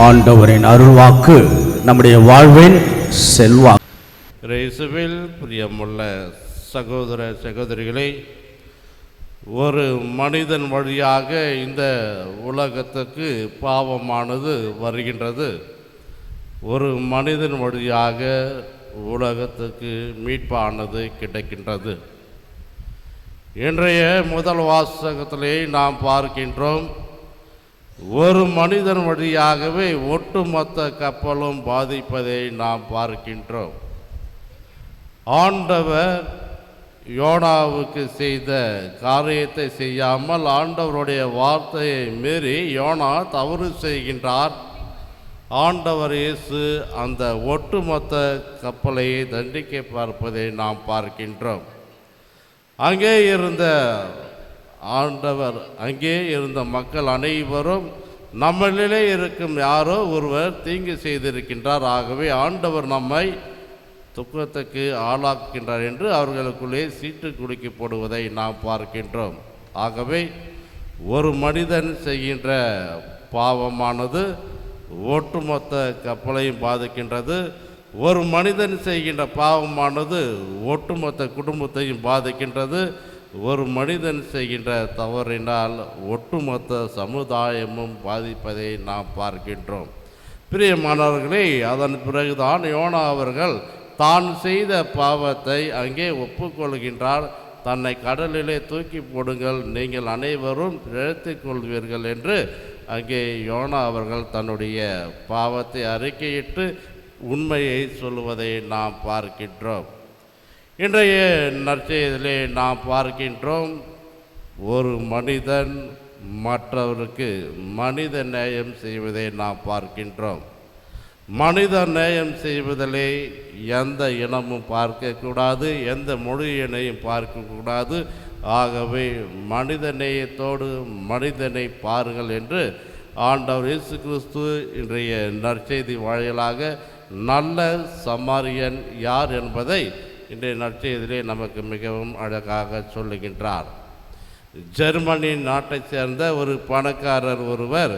ஆண்டவரின் அருள்வாக்கு நம்முடைய வாழ்வின் செல்வா இயேசுவில் பிரியமுள்ள சகோதர சகோதரிகளை ஒரு மனிதன் வழியாக இந்த உலகத்துக்கு பாவமானது வருகின்றது. ஒரு மனிதன் வழியாக உலகத்துக்கு மீட்பானது கிடைக்கின்றது. இன்றைய முதல் வாசகத்திலே நாம் பார்க்கின்றோம் ஒரு மனிதன் வழியாகவே ஒட்டுமொத்த கப்பலும் பாதிப்பதை நாம் பார்க்கின்றோம். ஆண்டவர் யோனாவுக்கு செய்த காரியத்தை செய்யாமல் ஆண்டவருடைய வார்த்தையை மீறி யோனா தவறு செய்கின்றார். ஆண்டவர் இயேசு அந்த ஒட்டுமொத்த கப்பலை தண்டிக்க பார்ப்பதை நாம் பார்க்கின்றோம். அங்கே இருந்த ஆண்டவர் அங்கே இருந்த மக்கள் அனைவரும் நம்மளிலே இருக்கும் யாரோ ஒருவர் தீங்கு செய்திருக்கின்றார். ஆகவே ஆண்டவர் நம்மை துக்கத்துக்கு ஆளாக்குகின்றார் என்று அவர்களுக்குள்ளே சீட்டு குடிக்கப்படுவதை நாம் பார்க்கின்றோம். ஆகவே ஒரு மனிதன் செய்கின்ற பாவமானது ஒட்டுமொத்த கப்பலையும் பாதிக்கின்றது. ஒரு மனிதன் செய்கின்ற பாவமானது ஒட்டுமொத்த குடும்பத்தையும் பாதிக்கின்றது. ஒரு மனிதன் செய்கின்ற தவறினால் ஒட்டுமொத்த சமுதாயமும் பாதிப்பதை நாம் பார்க்கின்றோம். பிரியமானவர்களே அதன் பிறகுதான் யோனா அவர்கள் தான் செய்த பாவத்தை அங்கே ஒப்புக்கொள்கின்றார். தன்னை கடலிலே தூக்கி போடுங்கள் நீங்கள் அனைவரும் பிழைத்துக் கொள்வீர்கள் என்று அங்கே யோனா அவர்கள் தன்னுடைய பாவத்தை அறிக்கையிட்டு உண்மையை சொல்வதை நாம் பார்க்கின்றோம். இன்றைய நற்செய்தியிலே நாம் பார்க்கின்றோம் ஒரு மனிதன் மற்றவருக்கு மனித நேயம் செய்வதை நாம் பார்க்கின்றோம். மனித நேயம் செய்வதிலே எந்த இனமும் பார்க்கக்கூடாது எந்த மொழியினையும் பார்க்கக்கூடாது. ஆகவே மனித நேயத்தோடு மனிதனை பாருங்கள் என்று ஆண்டவர் இயேசு கிறிஸ்து இன்றைய நற்செய்தி வாயிலாக நல்ல சமாரியன் யார் என்பதை இன்றைய நற்செய்திலே நமக்கு மிகவும் அழகாக சொல்லுகின்றார். ஜெர்மனி நாட்டைச் சேர்ந்த ஒரு பணக்காரர் ஒருவர்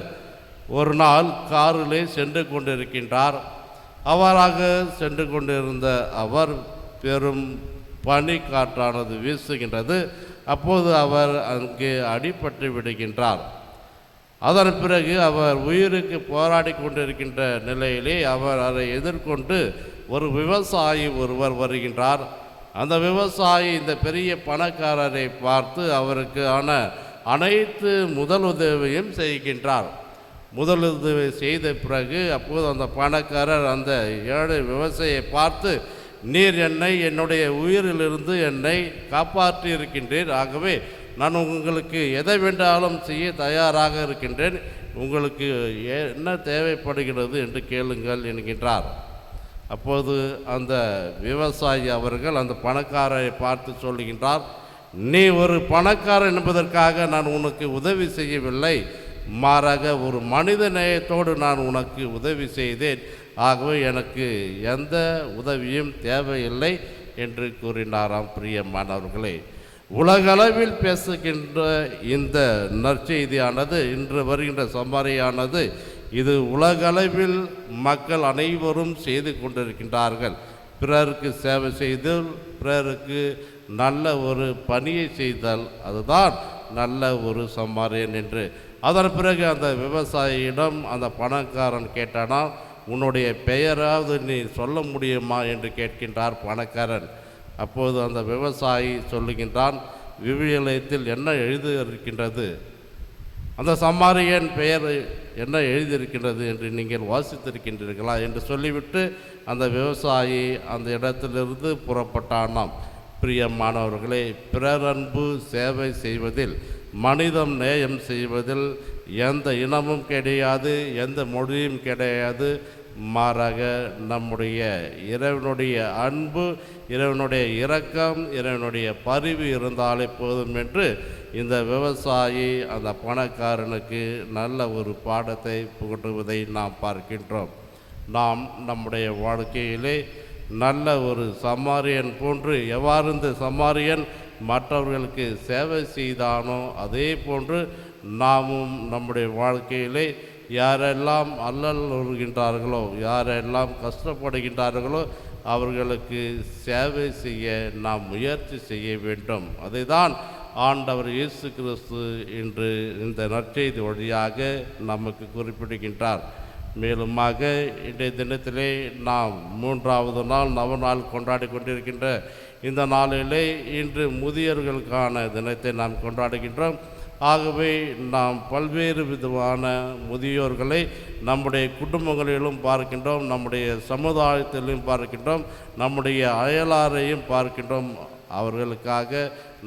ஒரு நாள் காரிலே சென்று கொண்டிருக்கின்றார். அவராக சென்று கொண்டிருந்த அவர் பெரும் பனி காற்றானது வீசுகின்றது. அப்போது அவர் அங்கே அடிபட்டு விடுகின்றார். அதன் பிறகு அவர் உயிருக்கு போராடி கொண்டிருக்கின்ற நிலையிலே அவர் அதை எதிர்கொண்டு ஒரு விவசாயி ஒருவர் வருகின்றார். அந்த விவசாயி இந்த பெரிய பணக்காரரை பார்த்து அவருக்கு ஆன அனைத்து முதலுதவியும் செய்கின்றார். முதலுதவி செய்த பிறகு அப்போது அந்த பணக்காரர் அந்த ஏழை விவசாயியை பார்த்து நீர் என்னை என்னுடைய உயிரிலிருந்து என்னை காப்பாற்றி இருக்கின்றீர் ஆகவே நான் உங்களுக்கு எதை வேண்டாலும் செய்ய தயாராக இருக்கின்றேன். உங்களுக்கு என்ன தேவைப்படுகிறது என்று கேளுங்கள் என்கின்றார். அப்போது அந்த விவசாயி அவர்கள் அந்த பணக்காரரை பார்த்து சொல்லுகின்றார் நீ ஒரு பணக்காரன் என்பதற்காக நான் உனக்கு உதவி செய்யவில்லை. மாறாக ஒரு மனித நேயத்தோடு நான் உனக்கு உதவி செய்தேன். ஆகவே எனக்கு எந்த உதவியும் தேவையில்லை என்று கூறினாராம் பிரியமானவர்களே. உலகளவில் பேசுகின்ற இந்த நற்செய்தியானது இன்று வருகின்ற சம்பாரியானது இது உலகளவில் மக்கள் அனைவரும் செய்து கொண்டிருக்கின்றார்கள். பிறருக்கு சேவை செய்தல் பிறருக்கு நல்ல ஒரு பணியை செய்தல் அதுதான் நல்ல ஒரு சம்மாரியன் என்று. அதன் பிறகு அந்த விவசாயியிடம் அந்த பணக்காரன் கேட்டானா உன்னுடைய பெயராவது நீ சொல்ல முடியுமா? என்று கேட்கின்றார் பணக்காரன். அப்போது அந்த விவசாயி சொல்லுகின்றான் விவிலியத்தில் என்ன எழுதியிருக்கின்றது? அந்த சம்மாரியன் பெயர் என்ன எழுதியிருக்கின்றது என்று நீங்கள் வாசித்திருக்கின்றீர்களா என்று சொல்லிவிட்டு அந்த விவசாயி அந்த இடத்திலிருந்து புறப்பட்டானாம். பிரியமானவர்களே பிறரன்பு சேவை செய்வதில் மனிதம் நேயம் செய்வதில் எந்த இனமும் கிடையாது எந்த மொழியும் கிடையாது. மாறாக நம்முடைய இறைவனுடைய அன்பு இறைவனுடைய இரக்கம் இறைவனுடைய பரிவு இருந்தாலே போதும் என்று இந்த விவசாயி அந்த பணக்காரனுக்கு நல்ல ஒரு பாடத்தை புகட்டுவதை நாம் பார்க்கின்றோம். நாம் நம்முடைய வாழ்க்கையிலே நல்ல ஒரு சமாரியன் போன்று எவ்வாறு இந்த சமாரியன் மற்றவர்களுக்கு சேவை செய்தானோ அதே போன்று நாமும் நம்முடைய வாழ்க்கையிலே யாரெல்லாம் அல்லல் உறுகின்றார்களோ யாரெல்லாம் கஷ்டப்படுகின்றார்களோ அவர்களுக்கு சேவை செய்ய நாம் முயற்சி செய்ய வேண்டும். அதைதான் ஆண்டவர் இயேசு கிறிஸ்து இன்று இந்த நற்செய்தி வழியாக நமக்கு குறிப்பிடுகின்றார். மேலுமாக இன்றைய தினத்திலே நாம் மூன்றாவது நாள் நவநாள் கொண்டாடி கொண்டிருக்கின்ற இந்த நாளிலே இன்று முதியோர்களுக்கான தினத்தை நாம் கொண்டாடுகின்றோம். ஆகவே நாம் பல்வேறு விதமான முதியோர்களை நம்முடைய குடும்பங்களிலும் பார்க்கின்றோம் நம்முடைய சமுதாயத்திலும் பார்க்கின்றோம் நம்முடைய அயலாரையும் பார்க்கின்றோம். அவர்களுக்காக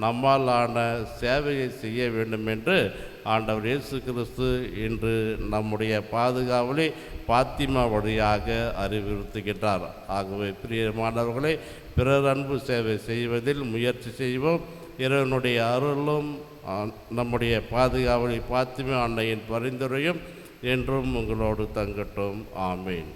நம்மாலான சேவையை செய்ய வேண்டும் என்று ஆண்டவர் இயேசு கிறிஸ்து இன்று நம்முடைய பாதுகாவலை பாத்திமா வழியாக அறிவுறுத்துகின்றார். ஆகவே பிரியமானவர்களை பிறர் அன்பு சேவை செய்வதில் முயற்சி செய்வோம். இறைவனுடைய அருளும் நம்முடைய பாதுகாவலி பாத்திமா அன்னையின் பரிந்துரையும் என்றும் உங்களோடு தங்கட்டும். ஆமேன்.